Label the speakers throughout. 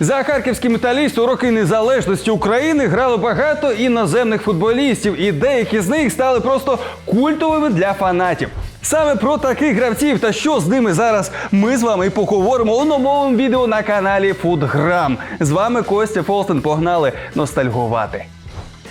Speaker 1: За харківський металіст у роки незалежності України грало багато іноземних футболістів, і деякі з них стали просто культовими для фанатів. Саме про таких гравців та що з ними зараз ми з вами і поговоримо у новому відео на каналі Футграм. З вами Костя Фолстен. Погнали ностальгувати.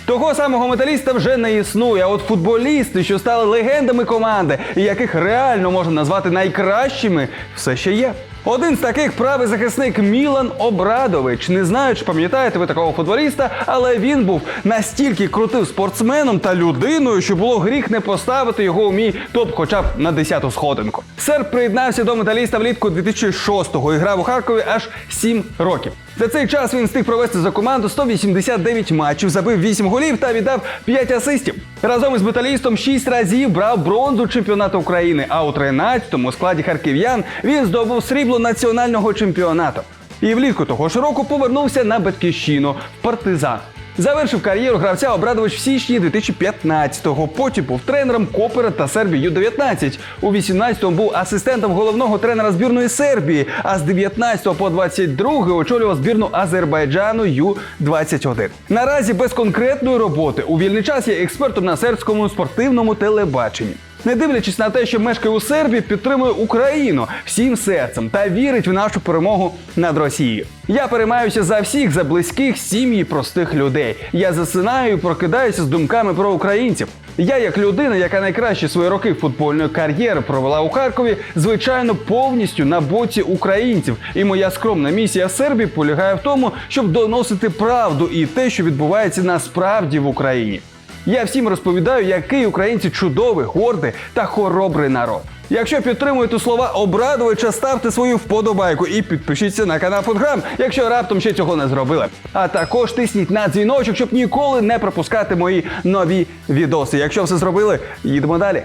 Speaker 1: Того самого металіста вже не існує. А от футболісти, що стали легендами команди, і яких реально можна назвати найкращими, все ще є. Один з таких правий захисник Мілан Обрадович. Не знаю, чи пам'ятаєте ви такого футболіста, але він був настільки крутим спортсменом та людиною, що було гріх не поставити його у мій топ, хоча б на 10-ту сходинку. Серб приєднався до металіста влітку 2006-го і грав у Харкові аж 7 років. За цей час він встиг провести за команду 189 матчів, забив 8 голів та віддав 5 асистів. Разом із металістом 6 разів брав бронзу чемпіонату України. А у 13-му складі харків'ян він здобув срібло національного чемпіонату. І влітку того ж року повернувся на батьківщину в партизан. Завершив кар'єру гравця Обрадович в січні 2015-го. Потім був тренером Копера та Сербії Ю-19. У 18-му був асистентом головного тренера збірної Сербії. А з 19 по 22 очолював збірну Азербайджану Ю-21. Наразі без конкретної роботи у вільний час є експертом на сербському спортивному телебаченні. Не дивлячись на те, що мешкає у Сербії, підтримує Україну всім серцем та вірить в нашу перемогу над Росією. Я переймаюся за всіх, за близьких, сім'ї простих людей. Я засинаю і прокидаюся з думками про українців. Я, як людина, яка найкращі свої роки футбольної кар'єри провела у Харкові, звичайно, повністю на боці українців. І моя скромна місія Сербії полягає в тому, щоб доносити правду і те, що відбувається насправді в Україні. Я всім розповідаю, який українці чудовий, гордий та хоробрий народ. Якщо підтримуєте слова Обрадовича, ставте свою вподобайку і підпишіться на канал Футграм, якщо раптом ще цього не зробили. А також тисніть на дзвіночок, щоб ніколи не пропускати мої нові відоси. Якщо все зробили, їдемо далі.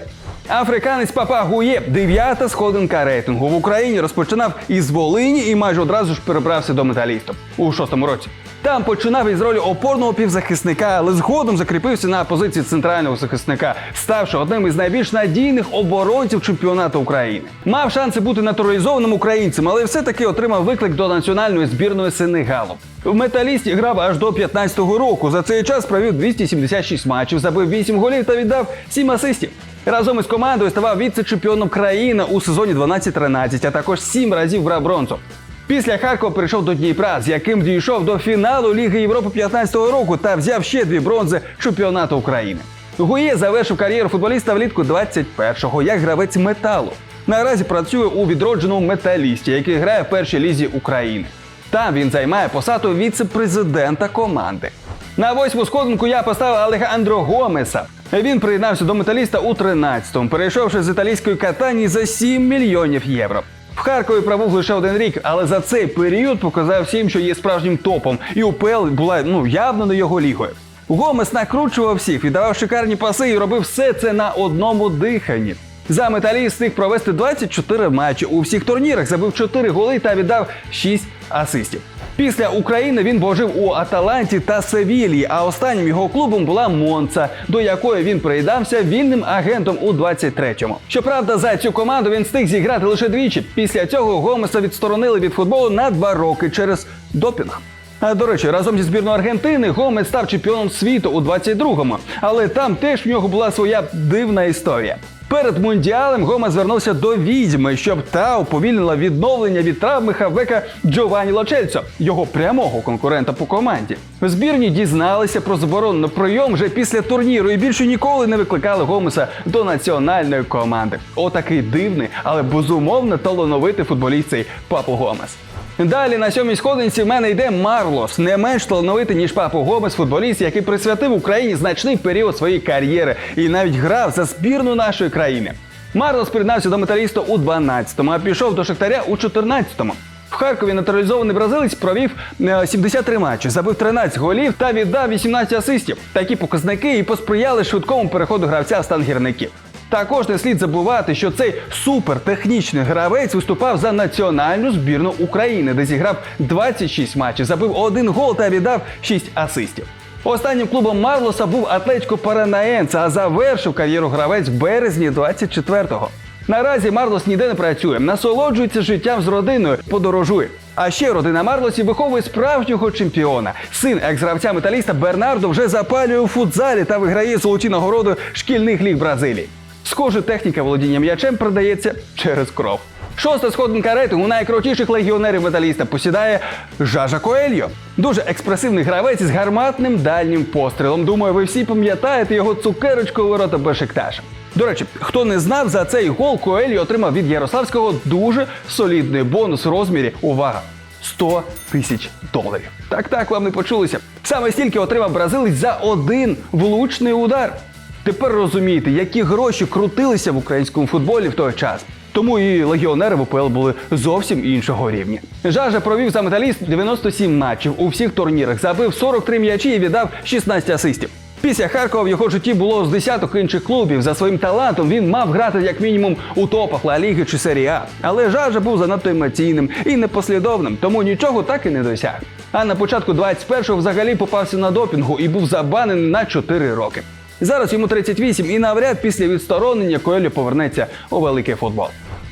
Speaker 1: Африканець Папа Гує, дев'ята сходинка рейтингу в Україні, розпочинав із Волині і майже одразу ж перебрався до металісту у шостому році. Там починав із ролі опорного півзахисника, але згодом закріпився на позиції центрального захисника, ставши одним із найбільш надійних оборонців чемпіонату України. Мав шанси бути натуралізованим українцем, але все-таки отримав виклик до національної збірної Сенегалу. В металісті грав аж до 15-го року. За цей час провів 276 матчів, забив 8 голів та віддав 7 асистів. Разом із командою ставав віце-чемпіоном країни у сезоні 12-13, а також 7 разів брав бронзу. Після Харкова перейшов до Дніпра, з яким дійшов до фіналу Ліги Європи 15-го року та взяв ще дві бронзи чемпіонату України. Гує завершив кар'єру футболіста влітку 21-го як гравець металу. Наразі працює у відродженому металісті, який грає в першій лізі України. Там він займає посаду віце-президента команди. На восьму сходинку я поставив Алехандро Гомеса. Він приєднався до металіста у 13-му, перейшовши з італійської катані за 7 мільйонів євро. В Харкові пробув лише один рік, але за цей період показав всім, що є справжнім топом, і УПЛ була ну явно не його лігою. Гомес накручував всіх, віддавав шикарні паси і робив все це на одному диханні. За металіст встиг провести 24 матчі у всіх турнірах, забив 4 голи та віддав 6 асистів. Після України він пожив у Аталанті та Севілії, а останнім його клубом була Монца, до якої він приєднався вільним агентом у 23-му. Щоправда, за цю команду він встиг зіграти лише двічі. Після цього Гомеса відсторонили від футболу на два роки через допінг. А до речі, разом зі збірною Аргентини Гомес став чемпіоном світу у 22-му, але там теж в нього була своя дивна історія. Перед мундіалем Гома звернувся до відьми, щоб та уповільнила відновлення від травми хавбека Джованні Лочельцо, його прямого конкурента по команді. Збірні дізналися про заборону прийом вже після турніру і більше ніколи не викликали Гомеса до національної команди. Отакий дивний, але безумовно талановитий футболіст цей Папу Гомес. Далі на сьомій сходинці в мене йде Марлос, не менш талановитий, ніж Папу Гомес, футболіст, який присвятив Україні значний період своєї кар'єри і навіть грав за збірну нашої країни. Марлос приєднався до металіста у 12-му, а пішов до Шахтаря у 14-му. В Харкові натуралізований бразилець провів е, 73 матчі, забив 13 голів та віддав 18 асистів. Такі показники і посприяли швидкому переходу гравця в стан гірників. Також не слід забувати, що цей супертехнічний гравець виступав за національну збірну України, де зіграв 26 матчів, забив один гол та віддав 6 асистів. Останнім клубом Марлоса був Атлетико Паранаенце, а завершив кар'єру гравець в березні 24-го. Наразі Марлос ніде не працює, насолоджується життям з родиною, подорожує. А ще родина Марлосів виховує справжнього чемпіона. Син екс-гравця металіста Бернардо вже запалює у футзалі та виграє золоті нагороди шкільних ліг Бразилії. Схоже, техніка володіння м'ячем продається через кров. Шоста сходинка рейтингу найкрутіших легіонерів металіста посідає Жажа Коельо. Дуже експресивний гравець із гарматним дальнім пострілом. Думаю, ви всі пам'ятаєте його цукерочку ворота Бешикташа. До речі, хто не знав, за цей гол Коельо отримав від Ярославського дуже солідний бонус у розмірі. Увага! 100 тисяч доларів. Так, так, вам не почулося. Саме стільки отримав бразилець за один влучний удар. Тепер розумієте, які гроші крутилися в українському футболі в той час. Тому і легіонери в УПЛ були зовсім іншого рівня. Жажа провів за металіст 97 матчів у всіх турнірах, забив 43 м'ячі і віддав 16 асистів. Після Харкова в його житті було з десяток інших клубів. За своїм талантом він мав грати як мінімум у топах Ла Ліги чи Серії А. Але Жажа був занадто емоційним і непослідовним, тому нічого так і не досяг. А на початку 21-го взагалі попався на допінгу і був забанений на 4 роки. Зараз йому 38 і навряд після відсторонення Коелю повернеться у великий футбол.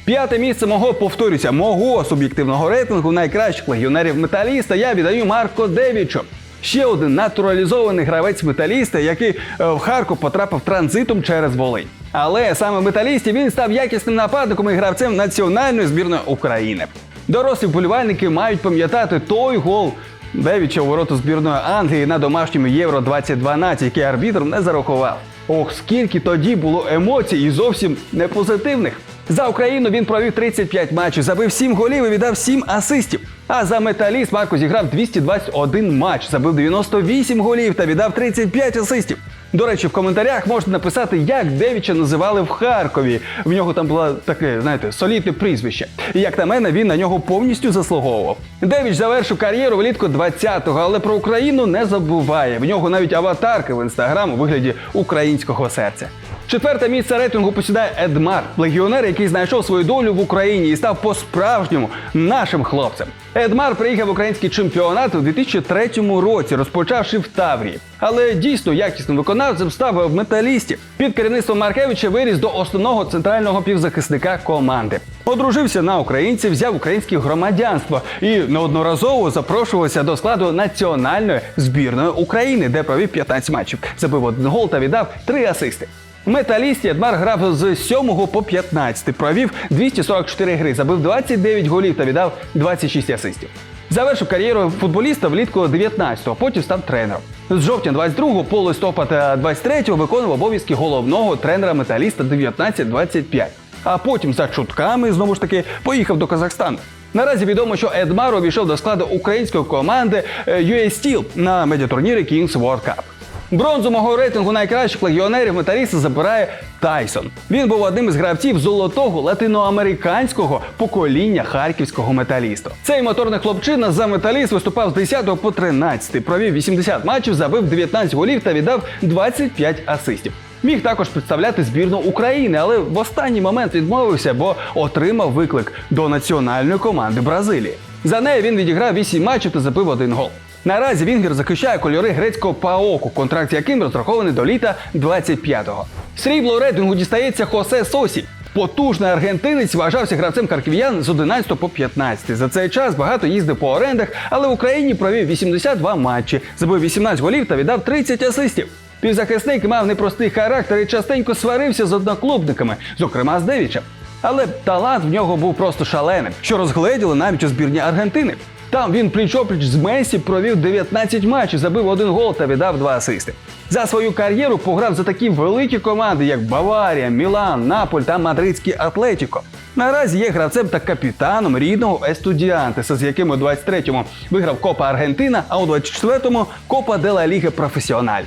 Speaker 1: П'яте місце мого повторюся, мого суб'єктивного рейтингу найкращих легіонерів металіста я віддаю Марко Девічу. Ще один натуралізований гравець металіста, який е, в Харків потрапив транзитом через Волинь. Але саме в металісті він став якісним нападником і гравцем національної збірної України. Дорослі вболівальники мають пам'ятати той гол Девіча у ворота збірної Англії на домашньому Євро 2012, який арбітр не зарахував. Ох, скільки тоді було емоцій і зовсім не позитивних. За Україну він провів 35 матчів, забив 7 голів і віддав 7 асистів. А за металіст Марко зіграв 221 матч, забив 98 голів та віддав 35 асистів. До речі, в коментарях можете написати, як Девіча називали в Харкові. В нього там було таке, знаєте, солідне прізвище. І як на мене, він на нього повністю заслуговував. Девіч завершив кар'єру влітку 20-го, але про Україну не забуває. В нього навіть аватарки в інстаграм у вигляді українського серця. Четверте місце рейтингу посідає Едмар, легіонер, який знайшов свою долю в Україні і став по-справжньому нашим хлопцем. Едмар приїхав в український чемпіонат у 2003 році, розпочавши в Таврії. Але дійсно якісним виконавцем став в металісті. Під керівництвом Маркевича виріс до основного центрального півзахисника команди. Одружився на українців, взяв українське громадянство і неодноразово запрошувався до складу національної збірної України, де провів 15 матчів, забив один гол та віддав три асисти. В металісті Едмар грав з 7 по 15, провів 244 гри, забив 29 голів та віддав 26 асистів. Завершив кар'єру футболіста влітку 19-го, потім став тренером. З жовтня 22-го по листопад 23-го виконував обов'язки головного тренера металіста 19-25. А потім за чутками знову ж таки поїхав до Казахстану. Наразі відомо, що Едмар увійшов до складу української команди е, Steel на медіатурнірі Kings World Cup. Бронзу мого рейтингу найкращих легіонерів металіста забирає Тайсон. Він був одним із гравців золотого латиноамериканського покоління харківського металісту. Цей моторний хлопчина за металіст виступав з 10 по 13, провів 80 матчів, забив 19 голів та віддав 25 асистів. Міг також представляти збірну України, але в останній момент відмовився, бо отримав виклик до національної команди Бразилії. За нею він відіграв 8 матчів та забив один гол. Наразі Вінгер захищає кольори грецького паоку, контракт з яким розрахований до літа 25-го. Срібло рейтингу дістається Хосе Сосі. Потужний аргентинець вважався гравцем харків'ян з 11 по 15. За цей час багато їздив по орендах, але в Україні провів 82 матчі, забив 18 голів та віддав 30 асистів. Півзахисник мав непростий характер і частенько сварився з одноклубниками, зокрема з Девічем. Але талант в нього був просто шаленим, що розгледіли навіть у збірні Аргентини. Там він пліч-опліч з Месі провів 19 матчів, забив один гол та віддав два асисти. За свою кар'єру пограв за такі великі команди, як Баварія, Мілан, Наполь та Мадридський Атлетіко. Наразі є гравцем та капітаном рідного Естудіантеса, з яким у 23-му виграв Копа Аргентина, а у 24-му Копа де ла Ліга Професіональ.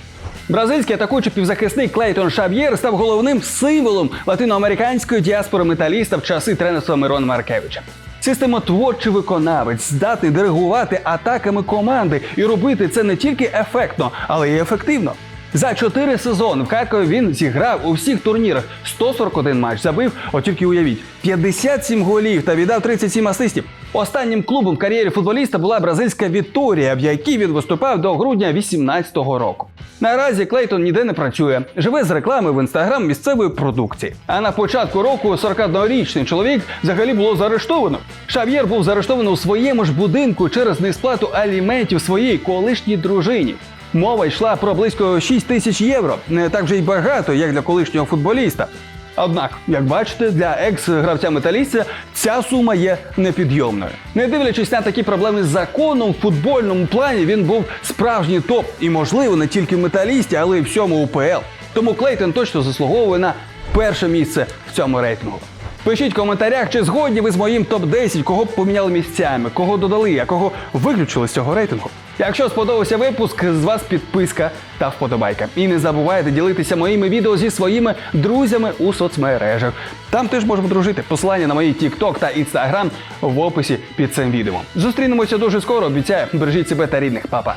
Speaker 1: Бразильський атакуючий півзахисник Клейтон Шаб'єр став головним символом латиноамериканської діаспори металіста в часи тренерства Мирона Маркевича. Системотворчий виконавець здатний диригувати атаками команди і робити це не тільки ефектно, але й ефективно. За чотири сезони в Харкові він зіграв у всіх турнірах 141 матч, забив, от тільки уявіть, 57 голів та віддав 37 асистів. Останнім клубом в кар'єрі футболіста була бразильська Віторія, в якій він виступав до грудня 18-го року. Наразі Клейтон ніде не працює, живе з реклами в інстаграм місцевої продукції. А на початку року 41-річний чоловік взагалі було заарештовано. Шав'єр був заарештований у своєму ж будинку через несплату аліментів своїй колишній дружині. Мова йшла про близько 6 тисяч євро. Не так вже й багато, як для колишнього футболіста. Однак, як бачите, для екс-гравця металістя ця сума є непідйомною. Не дивлячись на такі проблеми з законом, в футбольному плані він був справжній топ, і можливо не тільки в металісті, але й всьому УПЛ. Тому Клейтон точно заслуговує на перше місце в цьому рейтингу. Пишіть в коментарях, чи згодні ви з моїм топ-10, кого б поміняли місцями, кого додали, а кого виключили з цього рейтингу. Якщо сподобався випуск, з вас підписка та вподобайка. І не забувайте ділитися моїми відео зі своїми друзями у соцмережах. Там теж можемо дружити. Посилання на мої TikTok та Instagram в описі під цим відео. Зустрінемося дуже скоро. Обіцяю, бережіть себе та рідних, Па-па!